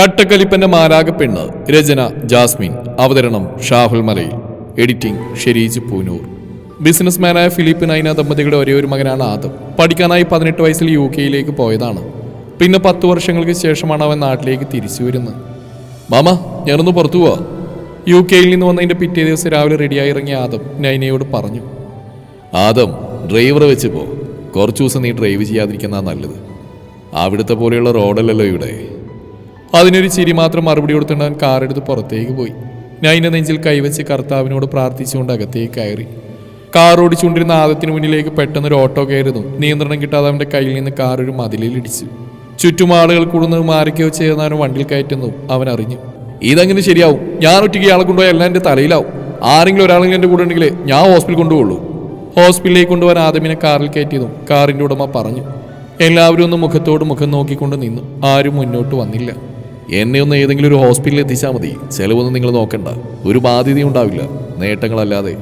കട്ടക്കലിപ്പന്റെ മാരാക പെണ്ണ് രചന ജാസ്മിൻ. അവതരണം ഷാഹുൽ മലയിൽ. എഡിറ്റിംഗ് ഷെരീജ് പൂനൂർ. ബിസിനസ്മാനായ ഫിലിപ്പ് നൈന ദമ്പതികളുടെ ഒരേ ഒരു മകനാണ് ആദം. പഠിക്കാനായി പതിനെട്ട് വയസ്സിൽ യു കെയിലേക്ക് പോയതാണ്. പിന്നെ പത്ത് വർഷങ്ങൾക്ക് ശേഷമാണ് അവൻ നാട്ടിലേക്ക് തിരിച്ചു വരുന്നത്. മാമ ഞാനൊന്ന് പുറത്തു പോവാ. യു കെയിൽ നിന്ന് വന്നതിന്റെ പിറ്റേ ദിവസം രാവിലെ റെഡിയായി ഇറങ്ങിയ ആദം നൈനയോട് പറഞ്ഞു ആദം ഡ്രൈവറെ വെച്ച് പോ. കുറച്ചു ദിവസം നീ ഡ്രൈവ് ചെയ്യാതിരിക്കുന്നതാണ് നല്ലത്. അവിടുത്തെ പോലെയുള്ള റോഡല്ലല്ലോ ഇവിടെ. അതിനൊരു ചിരി മാത്രം മറുപടി കൊടുത്തുകൊണ്ട് അവൻ കാറെടുത്ത് പുറത്തേക്ക് പോയി. ഞാൻ എന്റെ നെഞ്ചിൽ കൈവച്ച് കർത്താവിനോട് പ്രാർത്ഥിച്ചുകൊണ്ട് അകത്തേക്ക് കയറി. കാർ ഓടിച്ചുകൊണ്ടിരുന്ന ആദത്തിന് മുന്നിലേക്ക് പെട്ടെന്നൊരു ഓട്ടോ കയറുന്നു നിയന്ത്രണം കിട്ടാതെ അവന്റെ കയ്യിൽ നിന്ന് കാർ ഒരു മതിലിൽ ഇടിച്ചു. ചുറ്റും ആളുകൾ കൂടുന്നത് മാറിക്കോ ചെയ്യുന്നവനും വണ്ടിയിൽ കയറ്റുന്നു അവൻ അറിഞ്ഞു. ഇതങ്ങനെ ശരിയാവും? ഞാൻ ഒറ്റയ്ക്ക് ഇയാളെ കൊണ്ടുപോയി എല്ലാം എന്റെ തലയിലാവും. ആരെങ്കിലും ഒരാളെങ്കിലും എന്റെ കൂടെ ഉണ്ടെങ്കിൽ ഞാൻ ഹോസ്പിറ്റലിൽ കൊണ്ടുപോകുള്ളൂ ഹോസ്പിറ്റലിലേക്ക് കൊണ്ടുപോകാൻ ആദമിനെ കാറിൽ കയറ്റിയതും കാറിന്റെ ഉടമ പറഞ്ഞു. എല്ലാവരും ഒന്ന് മുഖത്തോട് മുഖം നോക്കിക്കൊണ്ട് നിന്നു. ആരും മുന്നോട്ട് വന്നില്ല. എന്നെ ഒന്ന് ഏതെങ്കിലും ഒരു ഹോസ്പിറ്റലിൽ എത്തിച്ചാൽ മതി. ചെലവൊന്നും നിങ്ങൾ നോക്കണ്ട. ഒരു ബാധ്യതയും ഉണ്ടാവില്ല. നേട്ടങ്ങളല്ലാതെ.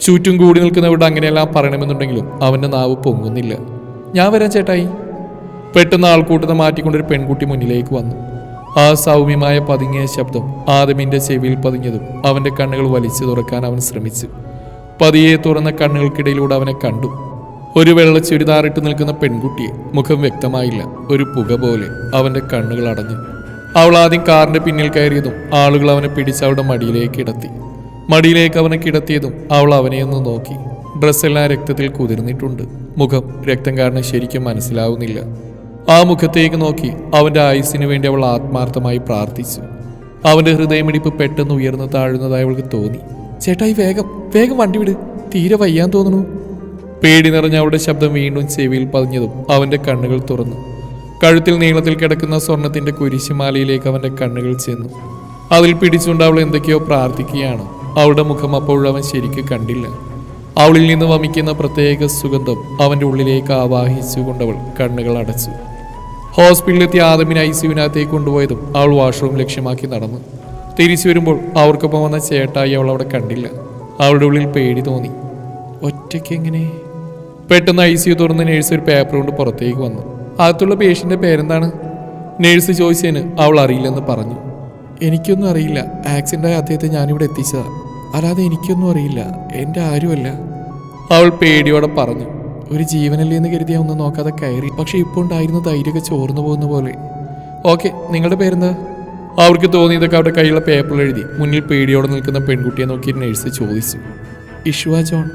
ചുറ്റും കൂടി നിൽക്കുന്നവരുടെ അങ്ങനെയെല്ലാം പറയണമെന്നുണ്ടെങ്കിലും അവന്റെ നാവ് പൊങ്ങുന്നില്ല. ഞാൻ വരാം ചേട്ടായി. പെട്ടെന്ന് ആൾക്കൂട്ടത്തെ മാറ്റിക്കൊണ്ടൊരു പെൺകുട്ടി മുന്നിലേക്ക് വന്നു. ആ സൗമ്യമായ പതുങ്ങിയ ശബ്ദം ആദമിന്റെ ചെവിയിൽ പതിഞ്ഞതും അവന്റെ കണ്ണുകൾ വലിച്ചു തുറക്കാൻ അവൻ ശ്രമിച്ചു. പതിയെ തുറന്ന കണ്ണുകൾക്കിടയിലൂടെ അവനെ കണ്ടു. ഒരു വെള്ള ചുരിദാറിട്ട് നിൽക്കുന്ന പെൺകുട്ടിയെ മുഖം വ്യക്തമായില്ല. ഒരു പുക പോലെ അവന്റെ കണ്ണുകൾ അടഞ്ഞു. അവൾ ആദ്യം കാറിന്റെ പിന്നിൽ കയറിയതും ആളുകൾ അവനെ പിടിച്ച് അവളുടെ മടിയിലേക്ക് ഇടത്തി മടിയിലേക്ക് അവനെ കിടത്തിയതും അവൾ അവനെ ഒന്ന് നോക്കി. ഡ്രസ്സെല്ലാം രക്തത്തിൽ കുതിർന്നിട്ടുണ്ട്. മുഖം രക്തം കാരണം ശരിക്കും മനസ്സിലാവുന്നില്ല. ആ മുഖത്തേക്ക് നോക്കി അവന്റെ ആയുസ്സിനു വേണ്ടി അവൾ ആത്മാർത്ഥമായി പ്രാർത്ഥിച്ചു. അവന്റെ ഹൃദയമിടിപ്പ് പെട്ടെന്ന് ഉയർന്നു താഴുന്നതായി അവൾക്ക് തോന്നി. ചേട്ടായി വേഗം വേഗം വണ്ടി വിട്. തീരെ വയ്യാൻ തോന്നുന്നു. പേടി നിറഞ്ഞ അവളുടെ ശബ്ദം വീണ്ടും ചെവിയിൽ പതിഞ്ഞതും അവന്റെ കണ്ണുകൾ തുറന്നു. കഴുത്തിൽ നീളത്തിൽ കിടക്കുന്ന സ്വർണത്തിന്റെ കുരിശുമാലയിലേക്ക് അവന്റെ കണ്ണുകൾ ചെന്നു. അതിൽ പിടിച്ചുകൊണ്ട് അവൾ എന്തൊക്കെയോ പ്രാർത്ഥിക്കുകയാണ്. അവളുടെ മുഖം അപ്പോഴും അവൻ ശരിക്ക് കണ്ടില്ല. അവളിൽ നിന്ന് വമിക്കുന്ന പ്രത്യേക സുഗന്ധം അവന്റെ ഉള്ളിലേക്ക് ആവാഹിച്ചുകൊണ്ടവൾ കണ്ണുകൾ അടച്ചു. ഹോസ്പിറ്റലിലെത്തിയ ആദമിനെ ഐ സിയുവിനകത്തേക്ക് കൊണ്ടുപോയതും അവൾ വാഷ്റൂം ലക്ഷ്യമാക്കി നടന്നു. തിരിച്ചു വരുമ്പോൾ അവർക്കൊപ്പം വന്ന ചേട്ടായി അവൾ അവിടെ കണ്ടില്ല. അവളുടെ ഉള്ളിൽ പേടി തോന്നി. ഒറ്റയ്ക്ക് എങ്ങനെ? പെട്ടെന്ന് ഐ സി യു തുറന്ന് നേഴ്സ് ഒരു പേപ്പർ കൊണ്ട് പുറത്തേക്ക് വന്നു. അകത്തുള്ള പേഷ്യന്റെ പേരെന്താണ്? നേഴ്സ് ചോദിച്ചതിന് അവൾ അറിയില്ലെന്ന് പറഞ്ഞു. എനിക്കൊന്നും അറിയില്ല. ആക്സിഡന്റായ അദ്ദേഹത്തെ ഞാനിവിടെ എത്തിച്ചതാ. അല്ലാതെ എനിക്കൊന്നും അറിയില്ല. എന്റെ ആരുമല്ല. അവൾ പേടിയോടെ പറഞ്ഞു. ഒരു ജീവനല്ലേ എന്ന് കരുതിയാ ഒന്നും നോക്കാതെ കയറി. പക്ഷെ ഇപ്പോൾ ഉണ്ടായിരുന്ന ധൈര്യമൊക്കെ ചോർന്നു പോകുന്ന പോലെ. ഓക്കെ നിങ്ങളുടെ പേരെന്താ? അവർക്ക് തോന്നിയതൊക്കെ അവരുടെ കയ്യിലുള്ള പേപ്പർ എഴുതി. മുന്നിൽ പേടിയോടെ നിൽക്കുന്ന പെൺകുട്ടിയെ നോക്കി നേഴ്സ് ചോദിച്ചു. ഇഷുവ ജോൺ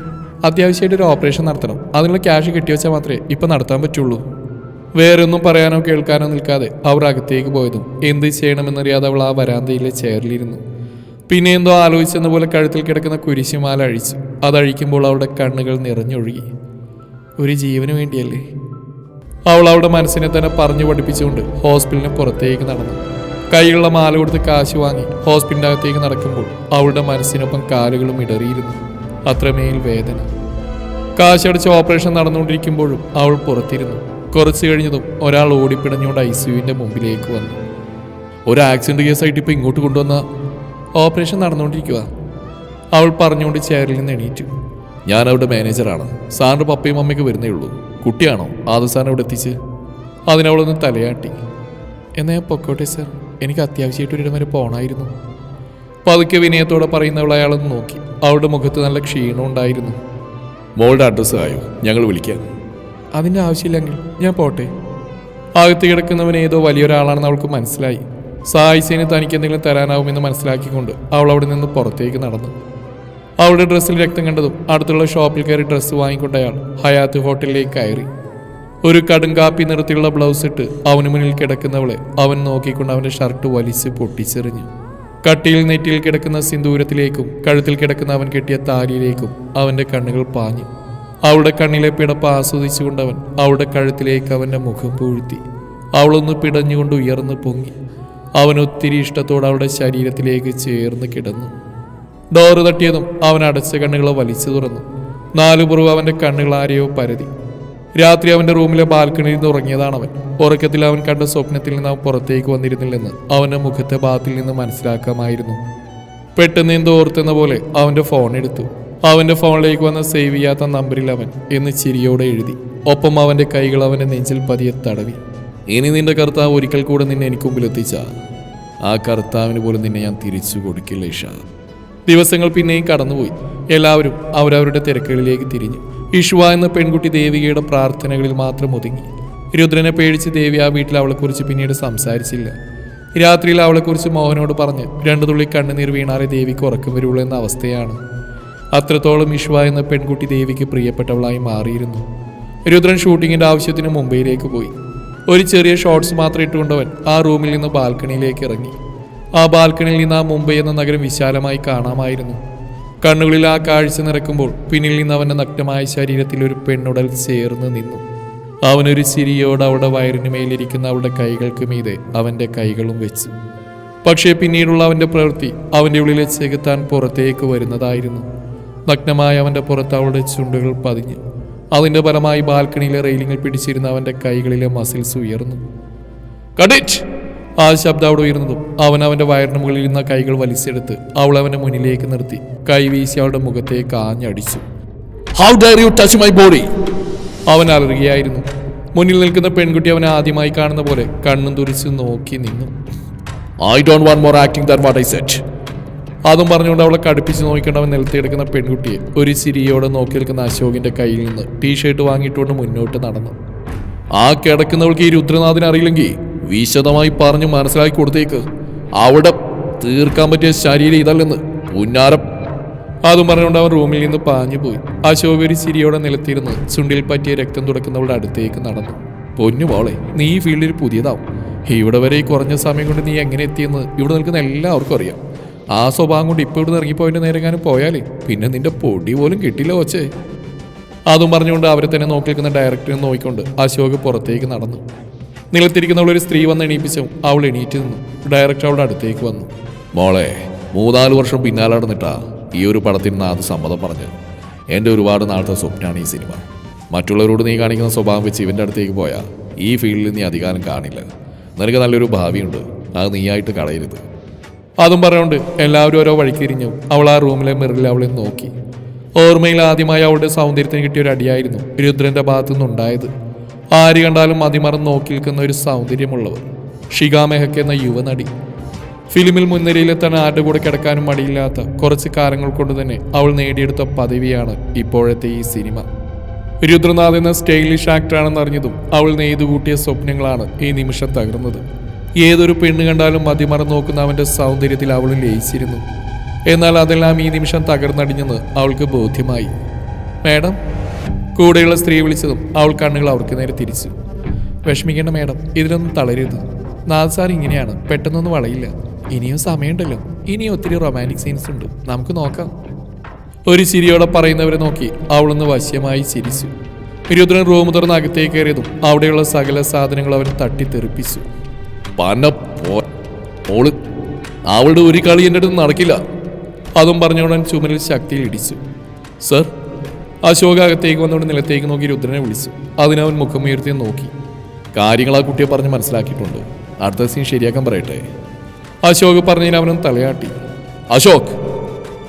അത്യാവശ്യമായിട്ട് ഒരു ഓപ്പറേഷൻ നടത്തണം. അതിനുള്ള ക്യാഷ് കിട്ടിവെച്ചാൽ മാത്രമേ ഇപ്പം നടത്താൻ പറ്റുള്ളൂ. വേറെ ഒന്നും പറയാനോ കേൾക്കാനോ നിൽക്കാതെ അവർ അകത്തേക്ക് പോയതും എന്ത് ചെയ്യണമെന്നറിയാതെ അവൾ ആ വരാന്തയിലെ ചെയറിലിരുന്നു. പിന്നെ എന്തോ ആലോചിച്ചെന്ന പോലെ കഴുത്തിൽ കിടക്കുന്ന കുരിശുമാല അഴിച്ചു. അതഴിക്കുമ്പോൾ അവളുടെ കണ്ണുകൾ നിറഞ്ഞൊഴുകി. ഒരു ജീവന് വേണ്ടിയല്ലേ? അവൾ അവളുടെ മനസ്സിനെ തന്നെ പറഞ്ഞു പഠിപ്പിച്ചുകൊണ്ട് ഹോസ്പിറ്റലിന് പുറത്തേക്ക് നടന്നു. കൈയുള്ള മാല കൊടുത്ത് കാശ് വാങ്ങി ഹോസ്പിറ്റലിന്റെ അകത്തേക്ക് നടക്കുമ്പോൾ അവളുടെ മനസ്സിനൊപ്പം കാലുകളും ഇടറിയിരുന്നു. അത്രമേൽ വേദന. കാശടച്ച് ഓപ്പറേഷൻ നടന്നുകൊണ്ടിരിക്കുമ്പോഴും അവൾ പുറത്തിരുന്നു. കുറച്ച് കഴിഞ്ഞതും ഒരാൾ ഓടിപ്പിടഞ്ഞുകൊണ്ട് ഐ സിയുവിന്റെ മുമ്പിലേക്ക് വന്നു. ഒരു ആക്സിഡന്റ് കേസായിട്ട് ഇപ്പോൾ ഇങ്ങോട്ട് കൊണ്ടുവന്ന ഓപ്പറേഷൻ നടന്നുകൊണ്ടിരിക്കുക അവൾ പറഞ്ഞുകൊണ്ട് ചെയറിൽ നിന്ന് എണീറ്റു. ഞാൻ അവിടെ മാനേജറാണ് സാറിന്റെ പപ്പയും അമ്മയ്ക്ക് വരുന്നേ ഉള്ളൂ. കുട്ടിയാണോ? ആദ്യ സാറിനെ അവിടെ എത്തിച്ച്? അതിനവളൊന്ന് തലയാട്ടി. എന്നാ ഞാൻ പൊക്കോട്ടെ സാർ എനിക്ക് അത്യാവശ്യമായിട്ട് ഒരിടം വരെ പോകണമായിരുന്നു പതുക്കെ വിനയത്തോടെ പറയുന്നവൾ അയാളൊന്ന് നോക്കി. അവളുടെ മുഖത്ത് നല്ല ക്ഷീണം ഉണ്ടായിരുന്നു മോളുടെ അഡ്രസ്സ് ആയോ? ഞങ്ങൾ വിളിക്കാം. അതിന്റെ ആവശ്യമില്ലെങ്കിൽ ഞാൻ പോട്ടെ. അകത്ത് കിടക്കുന്നവൻ ഏതോ വലിയൊരാളാണെന്ന് അവൾക്ക് മനസ്സിലായി. സായിസേന് തനിക്ക് എന്തെങ്കിലും തരാനാവുമെന്ന് മനസ്സിലാക്കിക്കൊണ്ട് അവൾ അവിടെ നിന്ന് പുറത്തേക്ക് നടന്നു. അവളുടെ ഡ്രസ്സിൽ രക്തം കണ്ടതും അടുത്തുള്ള ഷോപ്പിൽ കയറി ഡ്രസ്സ് വാങ്ങിക്കൊണ്ട് അയാൾ ഹയാത്ത് ഹോട്ടലിലേക്ക് കയറി. ഒരു കടുങ്കാപ്പി നിറത്തിലുള്ള ബ്ലൗസ് ഇട്ട് അവന് മുന്നിൽ കിടക്കുന്നവളെ അവൻ നോക്കിക്കൊണ്ട് അവന്റെ ഷർട്ട് വലിച്ച് പൊട്ടിച്ചെറിഞ്ഞു. കട്ടിയിൽ നെറ്റിയിൽ കിടക്കുന്ന സിന്ദൂരത്തിലേക്കും കഴുത്തിൽ കിടക്കുന്ന അവൻ കെട്ടിയ താലിയിലേക്കും അവന്റെ കണ്ണുകൾ പാഞ്ഞു. അവളുടെ കണ്ണിലെ പിടപ്പ് ആസ്വദിച്ചുകൊണ്ടവൻ അവളുടെ കഴുത്തിലേക്ക് അവന്റെ മുഖം പൂഴ്ത്തി. അവളൊന്ന് പിടഞ്ഞുകൊണ്ട് ഉയർന്നു പൊങ്ങി. അവൻ ഒത്തിരി ഇഷ്ടത്തോടെ അവളുടെ ശരീരത്തിലേക്ക് ചേർന്ന് കിടന്നു. ഡോറ് തട്ടിയതും അവൻ അടച്ച കണ്ണുകളെ വലിച്ചു തുറന്നു. നാലു അവന്റെ കണ്ണുകൾ ആരെയോ പരതി. രാത്രി അവന്റെ റൂമിലെ ബാൽക്കണിയിൽ നിന്ന് ഉറങ്ങിയതാണ് അവൻ ഉറക്കത്തിൽ അവൻ കണ്ട സ്വപ്നത്തിൽ നിന്ന് അവൻ പുറത്തേക്ക് വന്നിരുന്നില്ലെന്ന് അവന്റെ മുഖത്തെ ഭാഗത്തിൽ നിന്ന് മനസ്സിലാക്കാമായിരുന്നു. പെട്ടെന്ന് എന്തോ ഓർത്തെന്ന പോലെ അവന്റെ ഫോൺ എടുത്തു. അവന്റെ ഫോണിലേക്ക് വന്ന സേവ് ചെയ്യാത്ത നമ്പറിൽ അവൻ എന്ന് ചിരിയോടെ എഴുതി. ഒപ്പം അവന്റെ കൈകൾ അവന്റെ നെഞ്ചിൽ പതിയെ തടവി. ഇനി നിന്റെ കർത്താവ് ഒരിക്കൽ കൂടെ നിന്നെ എനിക്ക് മുമ്പിൽ എത്തിച്ച. ആ കർത്താവിന് പോലും നിന്നെ ഞാൻ തിരിച്ചു കൊടുക്കില്ല ഇഷ ദിവസങ്ങൾ പിന്നെയും കടന്നുപോയി. എല്ലാവരും അവരവരുടെ തിരക്കുകളിലേക്ക് തിരിഞ്ഞു. ഇഷുവ എന്ന പെൺകുട്ടി ദേവികയുടെ പ്രാർത്ഥനകളിൽ മാത്രം ഒതുങ്ങി. രുദ്രനെ പേടിച്ച് ദേവി ആ വീട്ടിൽ അവളെക്കുറിച്ച് പിന്നീട് സംസാരിച്ചില്ല. രാത്രിയിൽ അവളെക്കുറിച്ച് മോഹനോട് പറഞ്ഞ് രണ്ടു തുള്ളി കണ്ണുനീർ വീണാറെ ദേവിക്ക് ഉറക്കം വരുള്ളൂ എന്ന അവസ്ഥയാണ് അത്രത്തോളം ഇഷ്വ എന്ന പെൺകുട്ടി ദേവിക്ക് പ്രിയപ്പെട്ടവളായി മാറിയിരുന്നു. രുദ്രൻ ഷൂട്ടിങ്ങിന്റെ ആവശ്യത്തിന് മുംബൈയിലേക്ക് പോയി. ഒരു ചെറിയ ഷോർട്സ് മാത്രം ഇട്ടുകൊണ്ടവൻ ആ റൂമിൽ നിന്ന് ബാൽക്കണിയിലേക്ക് ഇറങ്ങി. ആ ബാൽക്കണിയിൽ നിന്ന് ആ മുംബൈ എന്ന നഗരം വിശാലമായി കാണാമായിരുന്നു. കണ്ണുകളിൽ ആ കാഴ്ച നിറക്കുമ്പോൾ പിന്നിൽ നിന്ന് അവന്റെ നഗ്നമായ ശരീരത്തിൽ ഒരു പെണ്ണുടൽ ചേർന്ന് നിന്നു. അവനൊരു ചിരിയോട് അവളുടെ വയറിന് മേലിരിക്കുന്ന അവളുടെ കൈകൾക്ക് മീതെ അവന്റെ കൈകളും വെച്ചു. പക്ഷേ പിന്നീടുള്ള അവന്റെ പ്രവൃത്തി അവന്റെ ഉള്ളിലെ ചെകുത്താൻ പുറത്തേക്ക് വരുന്നതായിരുന്നു. നഗ്നമായ അവന്റെ പുറത്ത് അവളുടെ ചുണ്ടുകൾ പതിഞ്ഞു. അതിന്റെ ഫലമായി ബാൽക്കണിയിലെ റെയിലിങ്ങിൽ പിടിച്ചിരുന്ന അവന്റെ കൈകളിലെ മസിൽസ് ഉയർന്നു. കടിറ്റ് ആ ശബ്ദം അവിടെ ഉയർന്നതും അവൻ അവന്റെ വയറിന് മുകളിൽ ഇരുന്ന കൈകൾ വലിച്ചെടുത്ത് അവൾ അവന്റെ മുന്നിലേക്ക് നിർത്തി. കൈ വീശി അവളുടെ മുഖത്തേക്ക് ആഞ്ഞടിച്ചു how dare you touch my body അവൻ അലറുകയായിരുന്നു. മുന്നിൽ നിൽക്കുന്ന പെൺകുട്ടി അവനെ ആദ്യമായി കാണുന്ന പോലെ കണ്ണും തുറിച്ച് നോക്കി നിന്നു. I don't want more acting than what I said അതും പറഞ്ഞുകൊണ്ട് അവളെ കടുപ്പിച്ച് നോക്കിക്കണ്ടവൻ നിലത്തിയെടുക്കുന്ന പെൺകുട്ടിയെ ഒരു ചിരിയോടെ നോക്കി നിൽക്കുന്ന അശോകിന്റെ കയ്യിൽ നിന്ന് ടീഷർട്ട് വാങ്ങിയിട്ടുകൊണ്ട് മുന്നോട്ട് നടന്നു. ആ കിടക്കുന്നവൾക്ക് ഈ രുദ്രനാഥിനെ അറിയില്ലെങ്കിൽ വിശദമായി പറഞ്ഞ് മനസ്സിലാക്കി കൊടുത്തേക്ക്. അവിടെ തീർക്കാൻ പറ്റിയ ശരീരം ഇതല്ലെന്ന് പുന്നാരം. അതും പറഞ്ഞുകൊണ്ട് അവൻ റൂമിൽ നിന്ന് പാഞ്ഞു പോയി. അശോക് ഒരു ചിരിയോടെ നിലത്തിരുന്ന് ചുണ്ടിൽ പറ്റിയ രക്തം തുടക്കുന്നവളുടെ അടുത്തേക്ക് നടന്നു. പൊന്നു പോളെ നീ ഈ ഫീൽഡിൽ പുതിയതാവും. ഇവിടെ വരെ ഈ കുറഞ്ഞ സമയം കൊണ്ട് നീ എങ്ങനെ എത്തിയെന്ന് ഇവിടെ നിൽക്കുന്ന എല്ലാവർക്കും അറിയാം. ആ സ്വഭാവം കൊണ്ട് ഇപ്പോൾ ഇവിടുന്ന് ഇറങ്ങിപ്പോയിന്റെ നേരെങ്ങാനും പോയാലേ? പിന്നെ നിന്റെ പൊടി പോലും കിട്ടില്ല വച്ചേ അതും പറഞ്ഞുകൊണ്ട് അവരെ തന്നെ നോക്കി നിൽക്കുന്ന ഡയറക്ടറെ നോക്കിക്കൊണ്ട് അശോക് പുറത്തേക്ക് നടന്നു. നിലത്തിരിക്കുന്നവൾ ഒരു സ്ത്രീ വന്ന് എണീപ്പിച്ചു അവൾ എണീറ്റ് നിന്നു. ഡയറക്ടർ അവളുടെ അടുത്തേക്ക് വന്നു. മോളെ മൂന്നാൽ വർഷം പിന്നാലെ നടന്നിട്ടാ ഈ ഒരു പടത്തിന് നാഥ് സമ്മതം പറഞ്ഞു എന്റെ ഒരുപാട് നാളത്തെ സ്വപ്നമാണ് ഈ സിനിമ. മറ്റുള്ളവരോട് നീ കാണിക്കുന്ന സ്വഭാവം വെച്ച് ഇവന്റെ അടുത്തേക്ക് പോയാൽ ഈ ഫീൽഡിൽ നീ അധികാരം കാണില്ല. നിനക്ക് നല്ലൊരു ഭാവിയുണ്ട്. അത് നീയായിട്ട് കളയരുത്. അതും പറഞ്ഞുകൊണ്ട് എല്ലാവരും ഓരോ വഴിക്ക് ഇരിഞ്ഞു. അവൾ ആ റൂമിലെ മിറിൽ അവളെ നോക്കി. ഓർമ്മയിൽ ആദ്യമായി അവളുടെ സൗന്ദര്യത്തിന് കിട്ടിയ ഒരു അടിയായിരുന്നു രുദ്രന്റെ ഭാഗത്തു നിന്നുണ്ടായത് ആര് കണ്ടാലും അതിമറന്ന് നോക്കി നിൽക്കുന്ന ഒരു സൗന്ദര്യമുള്ളവർ ഷിഗ മെഹക്ക് എന്ന യുവനടി. ഫിലിമിൽ മുൻനിരയിലെത്താൻ ആരുടെ കൂടെ കിടക്കാനും മടിയില്ലാത്ത കുറച്ച് കാലങ്ങൾ കൊണ്ട് തന്നെ അവൾ നേടിയെടുത്ത പദവിയാണ് ഇപ്പോഴത്തെ ഈ സിനിമ. രുദ്രനാഥ് എന്ന സ്റ്റൈലിഷ് ആക്ടറാണെന്നറിഞ്ഞതും അവൾ നെയ്തു കൂട്ടിയ സ്വപ്നങ്ങളാണ് ഈ നിമിഷം തകർന്നത്. ഏതൊരു പെണ്ണ് കണ്ടാലും മതിമറന്ന് നോക്കുന്ന അവന്റെ സൗന്ദര്യത്തിൽ അവൾ ലയിച്ചിരുന്നു. എന്നാൽ അതെല്ലാം ഈ നിമിഷം തകർന്നടിഞ്ഞെന്ന് അവൾക്ക് ബോധ്യമായി. മാഡം കൂടെയുള്ള സ്ത്രീ വിളിച്ചതും അവൾ കണ്ണുകൾ അവർക്ക് നേരെ തിരിച്ചു. വിഷമിക്കേണ്ട മാഡം ഇതിലൊന്നും തളരരുത്. നാഥ് സാർ ഇങ്ങനെയാണ് പെട്ടെന്നൊന്നും വളയില്ല. ഇനിയും സമയമുണ്ടല്ലോ. ഇനിയും ഒത്തിരി റൊമാന്റിക് സീൻസ് ഉണ്ട്. നമുക്ക് നോക്കാം. ഒരു ചിരിയോടെ പറയുന്നവരെ നോക്കി അവളൊന്ന് വശ്യമായി ചിരിച്ചു. രുദ്രൻ റൂം തുറന്ന് അകത്തേക്ക് കയറിയതും അവിടെയുള്ള സകല സാധനങ്ങൾ അവൻ തട്ടിത്തെറിപ്പിച്ചു. പന അവളുടെ ഒരു കളി എന്റെ അടുത്ത് നടക്കില്ല. അതും പറഞ്ഞുകൊണ്ട് ചുമരിൽ ശക്തിയിൽ ഇടിച്ചു. സർ അശോക അകത്തേക്ക് വന്നോട് നിലത്തേക്ക് നോക്കി രുദ്രനെ വിളിച്ചു. അതിനവൻ മുഖം ഉയർത്തി നോക്കി. കാര്യങ്ങൾ ആ കുട്ടിയെ പറഞ്ഞ് മനസ്സിലാക്കിയിട്ടുണ്ട്. അടുത്ത സീൻ ശരിയാക്കാൻ പറയട്ടെ. അശോക് പറഞ്ഞതിന് അവനും തലയാട്ടി. അശോക്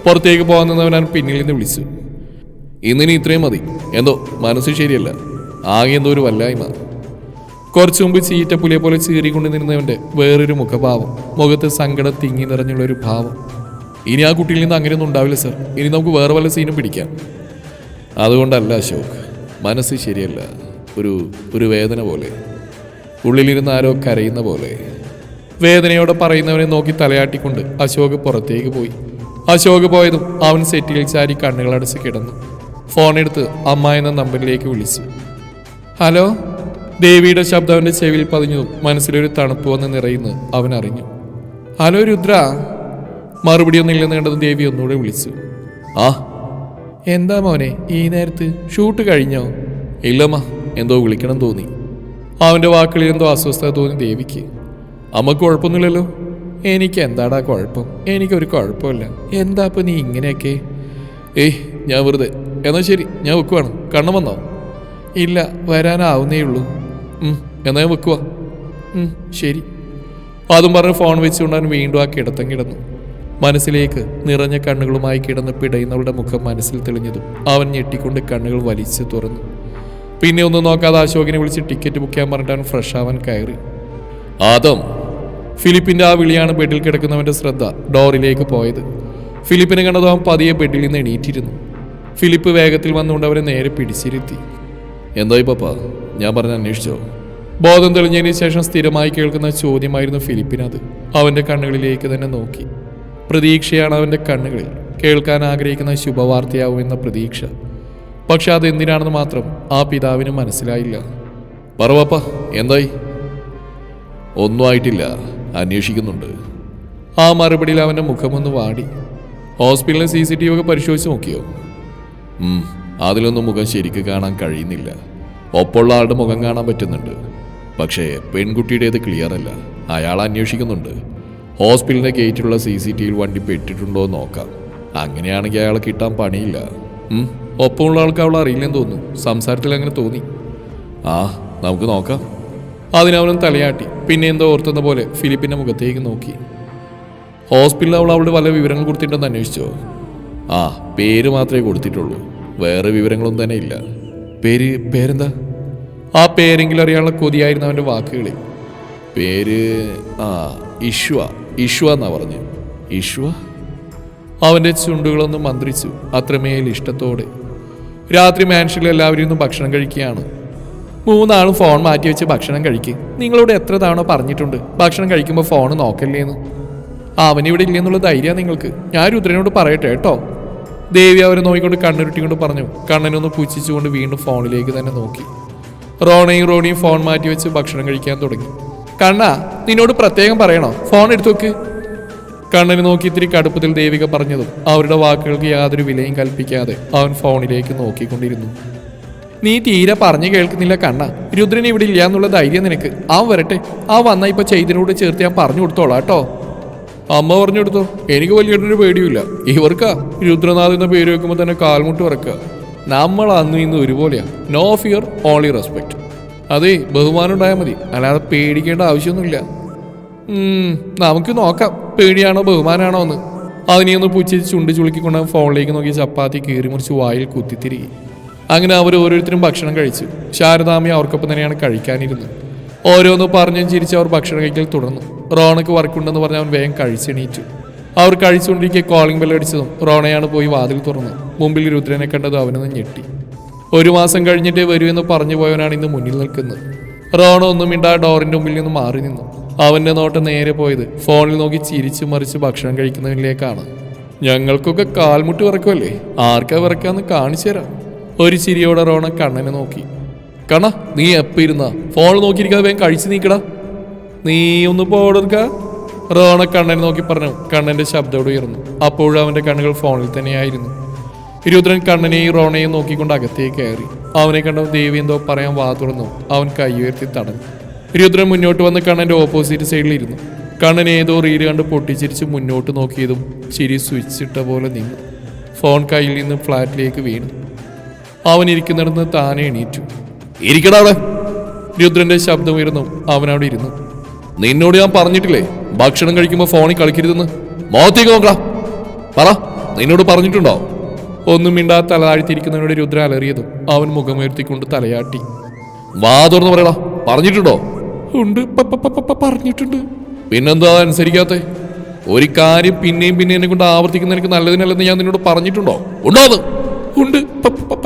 പുറത്തേക്ക് പോകാൻ നിന്നവൻ അവൻ പിന്നിൽ നിന്ന് വിളിച്ചു. ഇന്നിനി ഇത്രയും മതി. എന്തോ മനസ്സ് ശരിയല്ല. ആകെ എന്തോ ഒരു വല്ലായ്മ. കുറച്ചു മുമ്പ് ചീറ്റപ്പുലിയെ പോലെ ചീറിക്കൊണ്ട് നിന്നവന്റെ വേറൊരു മുഖഭാവം. മുഖത്ത് സങ്കടം തിങ്ങി നിറഞ്ഞുള്ള ഒരു ഭാവം. ഇനി ആ കുട്ടിയിൽ നിന്ന് അങ്ങനെയൊന്നും ഉണ്ടാവില്ല സർ. ഇനി നമുക്ക് വേറെ വല്ല സീനും പിടിക്കാം. അതുകൊണ്ടല്ല അശോക്. മനസ്സ് ശരിയല്ല. ഒരു ഒരു വേദന പോലെ. ഉള്ളിലിരുന്ന് ആരോ കരയുന്ന പോലെ. വേദനയോടെ പറയുന്നവനെ നോക്കി തലയാട്ടിക്കൊണ്ട് അശോക് പുറത്തേക്ക് പോയി. അശോക് പോയതും അവൻ സെറ്റിൽ ചാരി കണ്ണുകളടച്ച് കിടന്നു. ഫോണെടുത്ത് അമ്മ എന്ന നമ്പറിലേക്ക് വിളിച്ചു. ഹലോ? ദേവിയുടെ ശബ്ദം അവന്റെ ചെവിയിൽ പതിഞ്ഞതും മനസ്സിലൊരു തണുപ്പ് വന്ന് നിറയുന്നു അവൻ അറിഞ്ഞു. ഹലോ രുദ്ര. മറുപടി ഒന്നും ഇല്ലെന്ന് കണ്ടത് ദേവി ഒന്നുകൂടെ വിളിച്ചു. ആ. എന്താ മോനെ ഈ നേരത്ത് ഷൂട്ട് കഴിഞ്ഞോ? ഇല്ലമ്മ എന്തോ വിളിക്കണം തോന്നി. അവന്റെ വാക്കുകളിൽ എന്തോ അസ്വസ്ഥത തോന്നി ദേവിക്ക്. അമ്മയ്ക്ക് കുഴപ്പമൊന്നുമില്ലല്ലോ. എനിക്ക് എന്താടാ കുഴപ്പം? എനിക്കൊരു കുഴപ്പമില്ല. എന്താ ഇപ്പം നീ ഇങ്ങനെയൊക്കെ? ഏയ് ഞാൻ വെറുതെ. എന്നാൽ ശരി ഞാൻ വെക്കുവാണ്. കണ്ണം വന്നോ? ഇല്ല വരാനാവുന്നേ ഉള്ളൂ എന്നാ ഞാൻ വെക്കുവാ. ഉം, ശരി. അതും പറഞ്ഞ് ഫോൺ വെച്ചുകൊണ്ട് അവൻ വീണ്ടും ആ കിടത്തം കിടന്നു. മനസ്സിലേക്ക് നിറഞ്ഞ കണ്ണുകളുമായി കിടന്ന് പിടയുന്നവളുടെ മുഖം മനസ്സിൽ തെളിഞ്ഞതും അവൻ ഞെട്ടിക്കൊണ്ട് കണ്ണുകൾ വലിച്ചു തുറന്നു. പിന്നെ ഒന്നും നോക്കാതെ അശോകിനെ വിളിച്ച് ടിക്കറ്റ് ബുക്ക് ചെയ്യാൻ പറഞ്ഞിട്ട് അവൻ ഫ്രഷ് ആവാൻ കയറി. ആദം ഫിലിപ്പിന്റെ ആ വിളിയാണ് ബെഡിൽ കിടക്കുന്നവന്റെ ശ്രദ്ധ ഡോറിലേക്ക് പോയത്. ഫിലിപ്പിനെ കണ്ടത് അവൻ പതിയെ ബെഡിൽ നിന്ന് എണീറ്റിരുന്നു. ഫിലിപ്പ് വേഗത്തിൽ വന്നുകൊണ്ട് അവരെ നേരെ പിടിച്ചിരുത്തി. എന്തായി പപ്പ? ഞാൻ പറഞ്ഞ അന്വേഷിച്ചോ? ബോധം തെളിഞ്ഞതിന് ശേഷം സ്ഥിരമായി കേൾക്കുന്ന ചോദ്യമായിരുന്നു ഫിലിപ്പിനത്. അവന്റെ കണ്ണുകളിലേക്ക് തന്നെ നോക്കി. പ്രതീക്ഷയാണ് അവന്റെ കണ്ണുകളിൽ. കേൾക്കാൻ ആഗ്രഹിക്കുന്ന ശുഭവാർത്തയാവുമെന്ന പ്രതീക്ഷ. പക്ഷെ അതെന്തിനാണെന്ന് മാത്രം ആ പിതാവിന് മനസ്സിലായില്ല. പറവപ്പ എന്തായി? ഒന്നും ആയിട്ടില്ല. അന്വേഷിക്കുന്നുണ്ട്. ആ മറുപടിയിൽ അവന്റെ മുഖമൊന്ന് വാടി. ഹോസ്പിറ്റലിലെ സി സി ടി വി ഒക്കെ പരിശോധിച്ച് നോക്കിയോ? അതിലൊന്നും മുഖം ശരിക്ക് കാണാൻ കഴിയുന്നില്ല. ഒപ്പമുള്ള ആളുടെ മുഖം കാണാൻ പറ്റുന്നുണ്ട്. പക്ഷേ പെൺകുട്ടിയുടേത് ക്ലിയർ അല്ല അയാൾ അന്വേഷിക്കുന്നുണ്ട്. ഹോസ്പിറ്റലിന്റെ ഗേറ്റിലുള്ള സി സി ടി വിയിൽ വണ്ടി പെട്ടിട്ടുണ്ടോ എന്ന് നോക്കാം. അങ്ങനെയാണെങ്കിൽ അയാളെ കിട്ടാൻ പണിയില്ല. ഒപ്പമുള്ള ആൾക്ക് അവൾ അറിയില്ലെന്ന് തോന്നുന്നു. സംസാരത്തിൽ അങ്ങനെ തോന്നി. ആ നമുക്ക് നോക്കാം. അതിനവനും തലയാട്ടി. പിന്നെ എന്തോ ഓർത്തുന്ന പോലെ ഫിലിപ്പിന്റെ മുഖത്തേക്ക് നോക്കി. ഹോസ്പിറ്റലിൽ അവൾ അവളുടെ വല്ല വിവരങ്ങൾ കൊടുത്തിട്ടുണ്ടെന്ന് അന്വേഷിച്ചോ? ആ പേര് മാത്രമേ കൊടുത്തിട്ടുള്ളൂ. വേറെ വിവരങ്ങളൊന്നും തന്നെ ഇല്ല. പേര് പേരെന്താ? ആ പേരെങ്കിലും അറിയാനുള്ള കൊതിയായിരുന്നു അവന്റെ വാക്കുകളിൽ. പേര് ആ ഇഷ്വ ഇഷ്വ എന്നാ പറഞ്ഞു. ഇഷ്വ? അവന്റെ ചുണ്ടുകളൊന്ന് മന്ത്രിച്ചു അത്രമേൽ ഇഷ്ടത്തോടെ. രാത്രി മാൻഷനിൽ എല്ലാവരും ഇന്ന് ഭക്ഷണം കഴിക്കുകയാണ്. മൂന്നാളും ഫോൺ മാറ്റി വെച്ച് ഭക്ഷണം കഴിക്കും. നിങ്ങളോട് എത്ര തവണ പറഞ്ഞിട്ടുണ്ട് ഭക്ഷണം കഴിക്കുമ്പോൾ ഫോൺ നോക്കല്ലേന്ന്? അവനിവിടെ ഇല്ലെന്നുള്ള ധൈര്യം നിങ്ങൾക്ക്. ഞാൻ രുദ്രനോട് പറയട്ടെ കേട്ടോ? ദേവി അവരെ നോക്കിക്കൊണ്ട് കണ്ണുരുട്ടിക്കൊണ്ട് പറഞ്ഞു കണ്ണനൊന്ന് പുച്ഛിച്ചുകൊണ്ട് വീണ്ടും ഫോണിലേക്ക് തന്നെ നോക്കി. റോണയും റോണിയും ഫോൺ മാറ്റി വെച്ച് ഭക്ഷണം കഴിക്കാൻ തുടങ്ങി. കണ്ണ നിന്നോട് പ്രത്യേകം പറയണോ? ഫോൺ എടുത്തു വെക്ക്. കണ്ണന് നോക്കി ഇത്തിരി കടുപ്പത്തിൽ ദേവിക പറഞ്ഞതും അവരുടെ വാക്കുകൾക്ക് യാതൊരു വിലയും കൽപ്പിക്കാതെ അവൻ ഫോണിലേക്ക് നോക്കിക്കൊണ്ടിരുന്നു. നീ തീരെ പറഞ്ഞു കേൾക്കുന്നില്ല കണ്ണ. രുദ്രൻ ഇവിടെ ഇല്ല എന്നുള്ള ധൈര്യം നിനക്ക്. അവൻ വരട്ടെ. ആ വന്ന ഇപ്പൊ ചെയ്തിനോട് ചേർത്ത് ഞാൻ പറഞ്ഞു കൊടുത്തോളാം കേട്ടോ. അമ്മ പറഞ്ഞു എനിക്ക് വലിയൊരു പേടിയില്ല ഇവർക്കാ രുദ്രനാഥ് എന്ന പേര് വെക്കുമ്പോൾ തന്നെ കാൽമുട്ട് വറക്കുക. നമ്മൾ അന്ന് ഇന്ന് ഒരുപോലെയാ. നോ ഫിയർ ഓൺലി റെസ്പെക്ട് അതെ ബഹുമാനം ഉണ്ടായാൽ മതി. അല്ലാതെ പേടിക്കേണ്ട ആവശ്യമൊന്നുമില്ല. നമുക്ക് നോക്കാം. പേടിയാണോ ബഹുമാനാണോ എന്ന്. അതിനെ ഒന്ന് പുച്ഛിച്ച് ചുണ്ട് ചുളുക്കിക്കൊണ്ട് ഫോണിലേക്ക് നോക്കി ചപ്പാത്തി കീറി മുറിച്ച് വായിൽ കുത്തിത്തിരികെ അങ്ങനെ അവർ ഓരോരുത്തരും ഭക്ഷണം കഴിച്ചു. ശാരദാമി അവർക്കൊപ്പം തന്നെയാണ് കഴിക്കാനിരുന്നത്. ഓരോന്ന് പറഞ്ഞും ചിരിച്ച് അവർ ഭക്ഷണം കഴിക്കൽ തുടർന്നു. റോണക്ക് വർക്കുണ്ടെന്ന് പറഞ്ഞ് അവൻ വേഗം കഴിച്ചെണീറ്റു. അവർ കഴിച്ചുകൊണ്ടിരിക്കെ കോളിംഗ് ബെൽ അടിച്ചതും റോണയാണ് പോയി വാതിൽ തുറന്നത്. മുമ്പിൽ രുദ്രനെ കണ്ടത് അവനൊന്ന് ഞെട്ടി. ഒരു മാസം കഴിഞ്ഞിട്ടേ വരൂ എന്ന് പറഞ്ഞു പോയവനാണ് ഇന്ന് മുന്നിൽ നിൽക്കുന്നത്. റോണ ഒന്നും മിണ്ടാ ഡോറിന്റെ മുമ്പിൽ നിന്ന് മാറി നിന്നു. അവന്റെ നോട്ടം നേരെ പോയത് ഫോണിൽ നോക്കി ചിരിച്ചു മറിച്ച് ഭക്ഷണം കഴിക്കുന്നതിലേക്കാണ് ഞങ്ങൾക്കൊക്കെ കാൽമുട്ട് വിറക്കുമല്ലേ ആർക്കാ വിറക്കാന്ന് കാണിച്ചു തരാം. ഒരു ചിരിയോടെ റോണ കണ്ണനെ നോക്കി. കണ നീ എപ്പ ഇരുന്ന? ഫോൺ നോക്കിയിരിക്കാതെ വേഗം കഴിച്ചു നീക്കടാ. നീ ഒന്ന് പോടുക റോണ കണ്ണനെ നോക്കി പറഞ്ഞു. കണ്ണന്റെ ശബ്ദം ഉയർന്നു. അപ്പോഴും അവന്റെ കണ്ണുകൾ ഫോണിൽ തന്നെയായിരുന്നു. ഇരുപത്തിരൻ കണ്ണനെയും റോണയെയും നോക്കിക്കൊണ്ട് അകത്തേക്ക് കയറി. അവനെ കണ്ട ദേവി എന്തോ പറയാൻ വാ തുറന്നു. അവൻ കൈ ഉയർത്തി തടഞ്ഞു. ഇരുദ്രൻ മുന്നോട്ട് വന്ന് കണ്ണന്റെ ഓപ്പോസിറ്റ് സൈഡിൽ ഇരുന്നു. കണ്ണൻ ഏതോ റീൽ കണ്ട് പൊട്ടിച്ചിരിച്ച് മുന്നോട്ട് നോക്കിയതും ചിരി സ്വിച്ച് ഇട്ട പോലെ നിന്നു. ഫോൺ കയ്യിൽ നിന്ന് ഫ്ലാറ്റിലേക്ക് വീണു. അവൻ ഇരിക്കുന്നിടന്ന് താനെ എണീറ്റു. ഇരിക്കടാ അവിടെ. രുദ്രന്റെ ശബ്ദം ഉയർന്നു. അവനവിടെ ഇരുന്നു. നിന്നോട് ഞാൻ പറഞ്ഞിട്ടില്ലേ? ഭക്ഷണം കഴിക്കുമ്പോൾ ഫോണിൽ കളിക്കരുതെന്ന്. മോത്തേക്ക് നോക്കടാ. പറ നിന്നോട് പറഞ്ഞിട്ടുണ്ടോ? ഒന്നും മിണ്ടാ തല താഴ്ത്തിയിരിക്കുന്നവനോട് രുദ്ര അലറിയതും അവൻ മുഖമുയർത്തിക്കൊണ്ട് തലയാട്ടി. വാ തുറന്ന് പറയടാ. പറഞ്ഞിട്ടുണ്ടോ? ഉണ്ട്. പറഞ്ഞിട്ടുണ്ട്. പിന്നെന്താ അനുസരിക്കാത്ത? ഒരു കാര്യം പിന്നെയും പിന്നെ എന്നെ കൊണ്ട് ആവർത്തിക്കുന്ന എനിക്ക് നല്ലതിനല്ലെന്ന് ഞാൻ നിന്നോട് പറഞ്ഞിട്ടുണ്ടോ? ഉണ്ടോ അത്? ഉണ്ട്.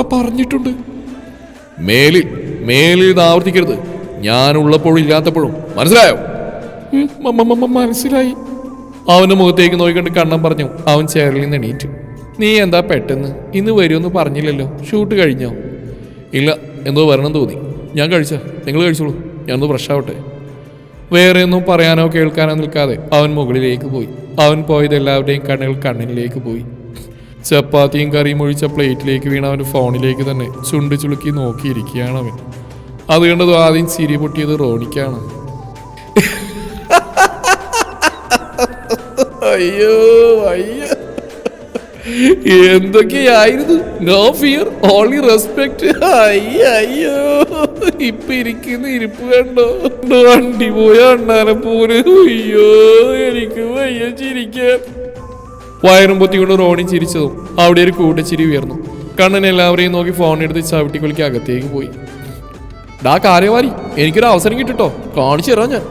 പറഞ്ഞിട്ടുണ്ട്. മേലിൽ മേലിൽ ഇത് ആവർത്തിക്കരുത്. ഞാനുള്ളപ്പോഴും ഇല്ലാത്തപ്പോഴും. മനസ്സിലായോ? മനസ്സിലായി. അവന്റെ മുഖത്തേക്ക് നോക്കിക്കൊണ്ട് കണ്ണം പറഞ്ഞു അവൻ ചെയറിൽ നിന്ന് എണീറ്റു. നീ എന്താ പെട്ടെന്ന്? ഇന്ന് വരുമെന്ന് പറഞ്ഞില്ലല്ലോ. ഷൂട്ട് കഴിഞ്ഞോ? ഇല്ല എന്തോ വരണം തോന്നി. ഞാൻ കഴിച്ച. നിങ്ങൾ കഴിച്ചോളൂ. ഞാനൊന്ന് ഫ്രഷ് ആവട്ടെ. വേറെ ഒന്നും പറയാനോ കേൾക്കാനോ നിൽക്കാതെ അവൻ മുകളിലേക്ക് പോയി. അവൻ പോയത് എല്ലാവരുടെയും കണ്ണുകൾ കണ്ണിലേക്ക് പോയി. ചപ്പാത്തിയും കറിയും ഒഴിച്ച പ്ലേറ്റിലേക്ക് വീണ അവന്റെ ഫോണിലേക്ക് തന്നെ ചുണ്ട് ചുളുക്കി നോക്കിയിരിക്കുകയാണ് അവൻ. അത് കണ്ടത് ആദ്യം ചിരി പൊട്ടിയത് റോണിക്കാണ്. അയ്യോ അയ്യോ. എന്തൊക്കെയായിരുന്നു? നോ ഫിയർ ഓൺലി റെസ്പെക്ട് അയ്യോ ഇപ്പൊ ഇരിക്കുന്ന ഇരിപ്പ് കണ്ടോ? വണ്ടി പോയ അണ്ണാനെ അയ്യോ എനിക്ക് വയ്യ ചിരിക്കാൻ. വയറും പൊത്തിക്കൊണ്ട് റോണി ചിരിച്ചതും അവിടെ ഒരു കൂട്ടച്ചിരി ഉയർന്നു. കണ്ണൻ എല്ലാവരെയും നോക്കി ഫോൺ എടുത്ത് ചവിട്ടിക്കൊലിക്ക് അകത്തേക്ക് പോയി. ഡാ കാര്യവാരി എനിക്കൊരു അവസരം കിട്ടിട്ടോ. കാണിച്ചു തരാം ഞാൻ.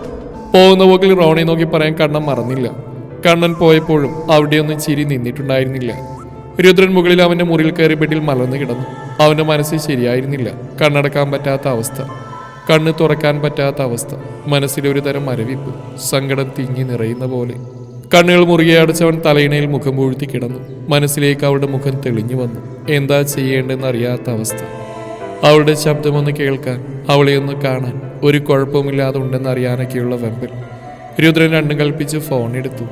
പോകുന്ന പോക്കിൽ റോണി നോക്കി പറയാൻ കണ്ണൻ മറന്നില്ല. കണ്ണൻ പോയപ്പോഴും അവിടെയൊന്നും ചിരി നിന്നിട്ടുണ്ടായിരുന്നില്ല. രുദ്രൻ മുകളിൽ അവന്റെ മുറിയിൽ കയറി ബെഡിൽ മലർന്നു കിടന്നു. അവന്റെ മനസ്സ് ശരിയായിരുന്നില്ല. കണ്ണടക്കാൻ പറ്റാത്ത അവസ്ഥ. കണ്ണ് തുറക്കാൻ പറ്റാത്ത അവസ്ഥ. മനസ്സിലൊരു തരം മരവിപ്പ് സങ്കടം തിങ്ങി നിറയുന്ന പോലെ. കണ്ണുകൾ മുറുകെ അടച്ചവൻ തലയിണയിൽ മുഖം പൂഴ്ത്തി കിടന്നു. മനസ്സിലേക്ക് അവളുടെ മുഖം തെളിഞ്ഞു വന്നു. എന്താ ചെയ്യേണ്ടെന്ന് അറിയാത്ത അവസ്ഥ. അവളുടെ ശബ്ദമൊന്ന് കേൾക്കാൻ അവളെ ഒന്ന് കാണാൻ ഒരു കുഴപ്പമില്ലാതെ ഉണ്ടെന്ന് അറിയാനൊക്കെയുള്ള വെമ്പൽ. രുദ്രൻ രണ്ടും കൽപ്പിച്ച് ഫോൺ എടുത്തു.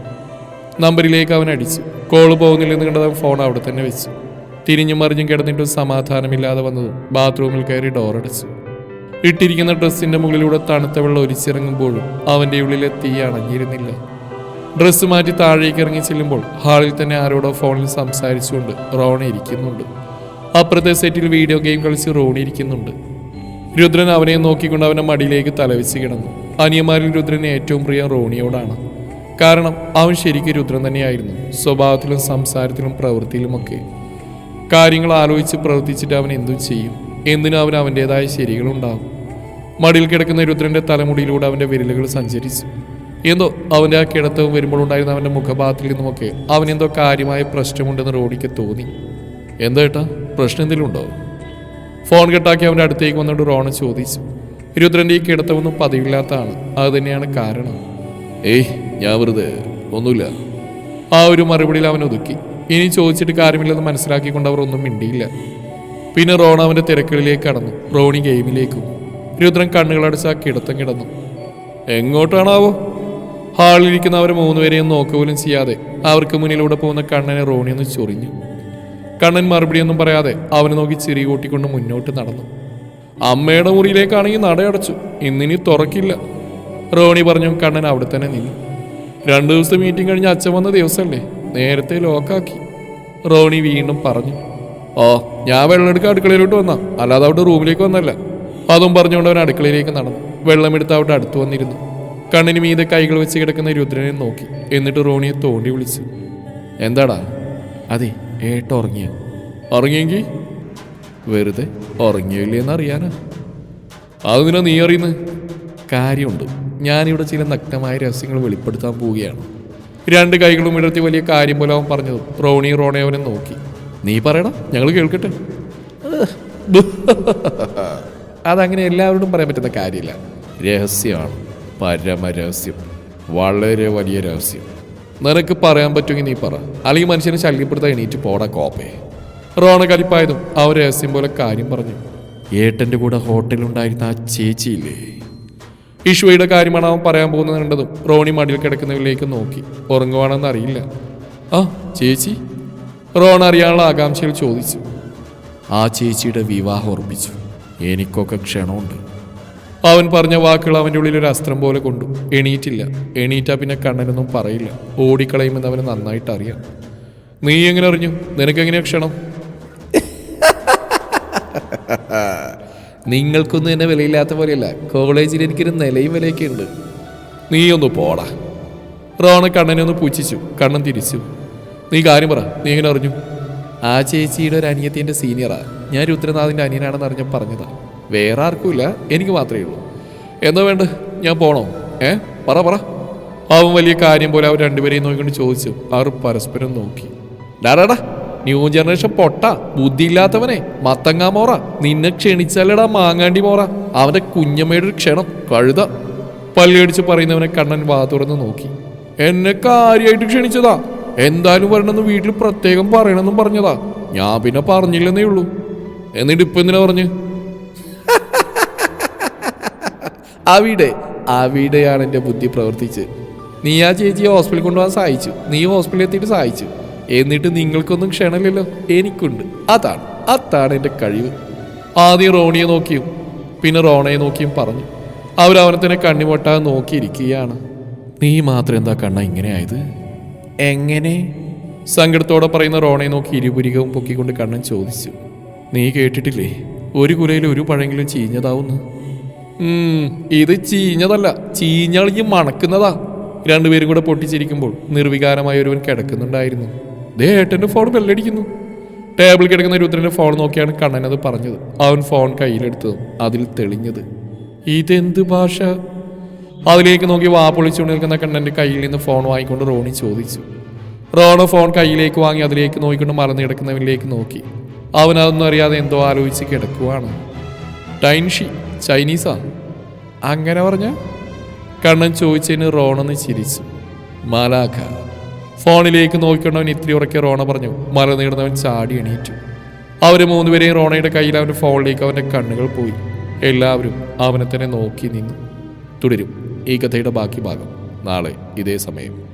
നമ്പറിലേക്ക് അവൻ അടിച്ചു. കോൾ പോകുന്നില്ലെന്ന് കണ്ടത് അവൻ ഫോൺ അവിടെ തന്നെ വെച്ചു. തിരിഞ്ഞും മറിഞ്ഞും കിടന്നിട്ടും സമാധാനമില്ലാതെ വന്നതും ബാത്റൂമിൽ കയറി ഡോറടച്ചു ഇട്ടിരിക്കുന്ന ഡ്രസ്സിന്റെ മുകളിലൂടെ തണുത്ത വെള്ളം ഒലിച്ചിറങ്ങുമ്പോഴും അവന്റെ ഉള്ളിലെ തീ അണഞ്ഞിരുന്നില്ല. ഡ്രസ്സ് മാറ്റി താഴേക്ക് ഇറങ്ങി ചെല്ലുമ്പോൾ ഹാളിൽ തന്നെ ആരോടോ ഫോണിൽ സംസാരിച്ചുകൊണ്ട് റോണി ഇരിക്കുന്നുണ്ട്. അപ്പുറത്തെ സെറ്റിൽ വീഡിയോ ഗെയിം കളിച്ച് റോണി ഇരിക്കുന്നുണ്ട്. രുദ്രൻ അവനെ നോക്കിക്കൊണ്ട് അവനെ മടിയിലേക്ക് തലവെച്ച് കിടന്നു. അനിയന്മാരിൽ രുദ്രന് ഏറ്റവും പ്രിയം റോണിയോടാണ്. കാരണം അവൻ ശരിക്കും രുദ്രൻ തന്നെയായിരുന്നു. സ്വഭാവത്തിലും സംസാരത്തിലും പ്രവൃത്തിയിലുമൊക്കെ. കാര്യങ്ങൾ ആലോചിച്ച് പ്രവർത്തിച്ചിട്ട് അവൻ എന്തും ചെയ്യും? എന്തിനും അവൻ അവന്റെതായ ശരികളുണ്ടാകും. മടിയിൽ കിടക്കുന്ന രുദ്രന്റെ തലമുടിയിലൂടെ അവന്റെ വിരലുകൾ സഞ്ചരിച്ചു. എന്തോ അവന്റെ ആ കിടത്തവും വരുമ്പോഴുണ്ടായിരുന്ന അവന്റെ മുഖഭാഗത്തിൽ നിന്നുമൊക്കെ അവൻ എന്തോ കാര്യമായ പ്രശ്നമുണ്ടെന്ന് റോഡിക്ക് തോന്നി. എന്താ ഏട്ടാ? പ്രശ്നം എന്തെങ്കിലും ഉണ്ടോ? ഫോൺ കെട്ടാക്കി അവന്റെ അടുത്തേക്ക് വന്നിട്ട് റോണ ചോദിച്ചു. രുദ്രന്റെ ഈ കിടത്തമൊന്നും പതിവില്ലാത്തതാണ് അത് തന്നെയാണ് കാരണം. ഏയ് ഞാൻ വെറുതെ ഒന്നുമില്ല. ആ ഒരു മറുപടിയിൽ അവൻ ഒതുക്കി. ഇനി ചോദിച്ചിട്ട് കാര്യമില്ലെന്ന് മനസ്സിലാക്കിക്കൊണ്ട് അവർ ഒന്നും മിണ്ടിയില്ല. പിന്നെ റോണ അവന്റെ തിരക്കുകളിലേക്ക് കടന്നു. റോണി ഗെയിമിലേക്കും. രുദ്രൻ കണ്ണുകളടച്ച് ആ കിടത്തം കിടന്നു. എങ്ങോട്ടാണാവോ? ഹാളിലിരിക്കുന്ന അവർ മൂന്നുപേരെയും നോക്കുപോലും ചെയ്യാതെ അവർക്ക് മുന്നിലൂടെ പോകുന്ന കണ്ണനെ റോണി ഒന്ന് ചൊറിഞ്ഞു. കണ്ണൻ മറുപടിയൊന്നും പറയാതെ അവനെ നോക്കി ചിരി കൂട്ടിക്കൊണ്ട് മുന്നോട്ട് നടന്നു. അമ്മയുടെ മുറിയിലേക്കാണെങ്കിൽ നടയടച്ചു. ഇന്നിനി തുറക്കില്ല. റോണി പറഞ്ഞു കണ്ണൻ അവിടെ തന്നെ നിന്നു. രണ്ടു ദിവസത്തെ മീറ്റിംഗ് കഴിഞ്ഞ് അച്ഛൻ വന്ന ദിവസമല്ലേ? നേരത്തെ ലോക്കാക്കി റോണി വീണ്ടും പറഞ്ഞു ഓ ഞാൻ വെള്ളം എടുക്കാൻ അടുക്കളയിലോട്ട് വന്നാ. അല്ലാതെ അവിടെ റൂമിലേക്ക് വന്നല്ല അതും പറഞ്ഞുകൊണ്ട് അവൻ അടുക്കളയിലേക്ക് നടന്നു. വെള്ളമെടുത്ത് അവിടെ അടുത്ത് വന്നിരുന്നു. കണ്ണിന് മീതെ കൈകൾ വെച്ച് കിടക്കുന്ന രുദ്രനെ നോക്കി. എന്നിട്ട് റോണിയെ തോണ്ടി വിളിച്ചു എന്താടാ? അതെ ഏട്ട ഉറങ്ങിയ. ഉറങ്ങിയെങ്കിൽ വെറുതെ ഉറങ്ങിയില്ലേന്ന് അറിയാനാ. അതിനാ നീ അറിയുന്നത് കാര്യമുണ്ട്. ഞാനിവിടെ ചില നഗ്നമായ രഹസ്യങ്ങൾ വെളിപ്പെടുത്താൻ പോവുകയാണ്. രണ്ട് കൈകളും ഇടർത്തി വലിയ കാര്യം പോലെ അവൻ പറഞ്ഞത്. റോണി റോണയവനെ നോക്കി. നീ പറയടാ ഞങ്ങൾ കേൾക്കട്ടെ? അതങ്ങനെ എല്ലാവരോടും പറയാൻ പറ്റുന്ന കാര്യമില്ല. രഹസ്യമാണ്. പരമരഹസ്യം വളരെ വലിയ രഹസ്യം. നിനക്ക് പറയാൻ പറ്റുമെങ്കിൽ നീ പറ. അല്ലെങ്കിൽ മനുഷ്യനെ ശല്യപ്പെടുത്താൻ എണീറ്റ് പോടാ കോപ്പേ. റോണ കലിപ്പായതും ആ രഹസ്യം പോലെ കാര്യം പറഞ്ഞു. ഏട്ടന്റെ കൂടെ ഹോട്ടലുണ്ടായിരുന്ന ആ ചേച്ചിയില്ലേ? ഇഷ്വയുടെ കാര്യമാണ് അവൻ പറയാൻ പോകുന്നത് കണ്ടതും റോണി മടിയിൽ കിടക്കുന്നവരിലേക്ക് നോക്കി. ഉറങ്ങുവാണെന്ന് അറിയില്ല. ആ ചേച്ചി? റോൺ അറിയാനുള്ള ആകാംക്ഷയിൽ ചോദിച്ചു. ആ ചേച്ചിയുടെ വിവാഹം ഉറപ്പിച്ചു. എനിക്കൊക്കെ ക്ഷണമുണ്ട്. അവൻ പറഞ്ഞ വാക്കുകൾ അവന്റെ ഉള്ളിൽ ഒരു അസ്ത്രം പോലെ കൊണ്ടു. എണീറ്റില്ല. എണീറ്റാ പിന്നെ കണ്ണനൊന്നും പറയില്ല. ഓടിക്കളയുമെന്ന് അവന് നന്നായിട്ട് അറിയാം. നീ എങ്ങനെ അറിഞ്ഞു? നിനക്കെങ്ങനെയാ ക്ഷണം? നിങ്ങൾക്കൊന്നും എന്നെ വിലയില്ലാത്ത പോലെയല്ല. കോളേജിൽ എനിക്കൊരു നിലയും വിലയൊക്കെ ഉണ്ട്. നീ ഒന്ന് പോടാ. റോണ കണ്ണനെ ഒന്ന് പൂച്ചിച്ചു കണ്ണൻ തിരിച്ചു. നീ കാര്യം പറ. നീ എങ്ങനെ അറിഞ്ഞു? ആ ചേച്ചിയുടെ ഒരു അനിയത്തിന്റെ സീനിയറാ ഞാൻ രുദ്രനാഥിന്റെ അനിയനാണെന്ന് അറിഞ്ഞ പറഞ്ഞതാ. വേറെ ആർക്കുമില്ല. എനിക്ക് മാത്രമേ ഉള്ളൂ. എന്താ വേണ്ട ഞാൻ പോണോ? ഏ? പറ പറ. അവൻ വലിയ കാര്യം പോലെ അവർ രണ്ടുപേരെയും നോക്കിക്കൊണ്ട് ചോദിച്ചു. അവർ പരസ്പരം നോക്കി. ഡാടാ ന്യൂ ജനറേഷൻ പൊട്ട ബുദ്ധിയില്ലാത്തവനെ മത്തങ്ങാ മോറ നിന്നെ ക്ഷണിച്ചാലടാ മാങ്ങാണ്ടി മോറ അവന്റെ കുഞ്ഞമ്മയുടെ ഒരു ക്ഷണം കഴുത. പല്ലിയടിച്ച് പറയുന്നവനെ കണ്ണൻ വാ തുറന്ന് നോക്കി. എന്നെ കാര്യമായിട്ട് ക്ഷണിച്ചതാ. എന്തായാലും വരണമെന്ന് വീട്ടിൽ പ്രത്യേകം പറയണമെന്നും പറഞ്ഞതാ. ഞാൻ പിന്നെ പറഞ്ഞില്ലെന്നേ ഉള്ളൂ. എന്നിട്ട് ഇപ്പൊ എന്തിനാ പറഞ്ഞു? അവിടെ അവിടെയാണ് എന്റെ ബുദ്ധി പ്രവർത്തിച്ച്. നീ ആ ചേച്ചിയെ ഹോസ്പിറ്റലിൽ കൊണ്ടുപോകാൻ സഹായിച്ചു. നീ ഹോസ്പിറ്റലിൽ എത്തിയിട്ട് സഹായിച്ചു. എന്നിട്ട് നിങ്ങൾക്കൊന്നും ക്ഷണമില്ലല്ലോ. എനിക്കുണ്ട്. അതാണ്. അതാണ് എന്റെ കഴിവ്. ആദ്യം റോണിയെ നോക്കിയും പിന്നെ റോണയെ നോക്കിയും പറഞ്ഞു. അവരവനെ തന്നെ കണ്ണിമൊട്ടാതെ നോക്കിയിരിക്കുകയാണ്. നീ മാത്രം എന്താ കണ്ണ ഇങ്ങനെ ആയത് എങ്ങനെ? സങ്കടത്തോടെ പറയുന്ന റോണയെ നോക്കി ഇരുപുരികവും പൊക്കിക്കൊണ്ട് കണ്ണൻ ചോദിച്ചു. നീ കേട്ടിട്ടില്ലേ? ഒരു കുലയിൽ ഒരു പഴെങ്കിലും ചീഞ്ഞതാവുന്നു. ഇത് ചീഞ്ഞതല്ല. ചീഞ്ഞളിഞ്ഞ് മണക്കുന്നതാ. രണ്ടുപേരും കൂടെ പൊട്ടിച്ചിരിക്കുമ്പോൾ നിർവികാരമായ ഒരുവൻ കിടക്കുന്നുണ്ടായിരുന്നു. ദേ ഏട്ടന്റെ ഫോൺ ബെല്ലടിക്കുന്നു ടേബിൾ കിടക്കുന്ന രുദ്രന്റെ ഫോൺ നോക്കിയാണ് കണ്ണനത് പറഞ്ഞത്. അവൻ ഫോൺ കയ്യിലെടുത്തതും അതിൽ തെളിഞ്ഞത്. ഇതെന്ത് ഭാഷ? അതിലേക്ക് നോക്കി വാ പൊളിച്ചുകൊണ്ട് നിൽക്കുന്ന കണ്ണന്റെ കയ്യിൽ നിന്ന് ഫോൺ വാങ്ങിക്കൊണ്ട് റോണി ചോദിച്ചു. റോണോ ഫോൺ കയ്യിലേക്ക് വാങ്ങി അതിലേക്ക് നോക്കിക്കൊണ്ട് മറന്നു കിടക്കുന്നവനിലേക്ക് നോക്കി. അവൻ അതൊന്നും അറിയാതെ എന്തോ ആലോചിച്ച് കിടക്കുവാണ്. ടൈൻഷി ചൈനീസാ അങ്ങനെ പറഞ്ഞ? കണ്ണൻ ചോദിച്ചതിന് റോണെന്ന് ചിരിച്ചു. മാലാഖ. ഫോണിലേക്ക് നോക്കിക്കൊണ്ടവൻ ഇത്തിരി ഉറക്കെ റോണ പറഞ്ഞു മറന്നിടുന്നവൻ ചാടി എണീറ്റു. അവർ മൂന്നുപേരെയും റോണയുടെ കയ്യിൽ അവന്റെ ഫോണിലേക്ക് അവന്റെ കണ്ണുകൾ പോയി. എല്ലാവരും അവനെ തന്നെ നോക്കി നിന്നു. തുടരും ഈ കഥയുടെ ബാക്കി ഭാഗം. നാളെ ഇതേ സമയം.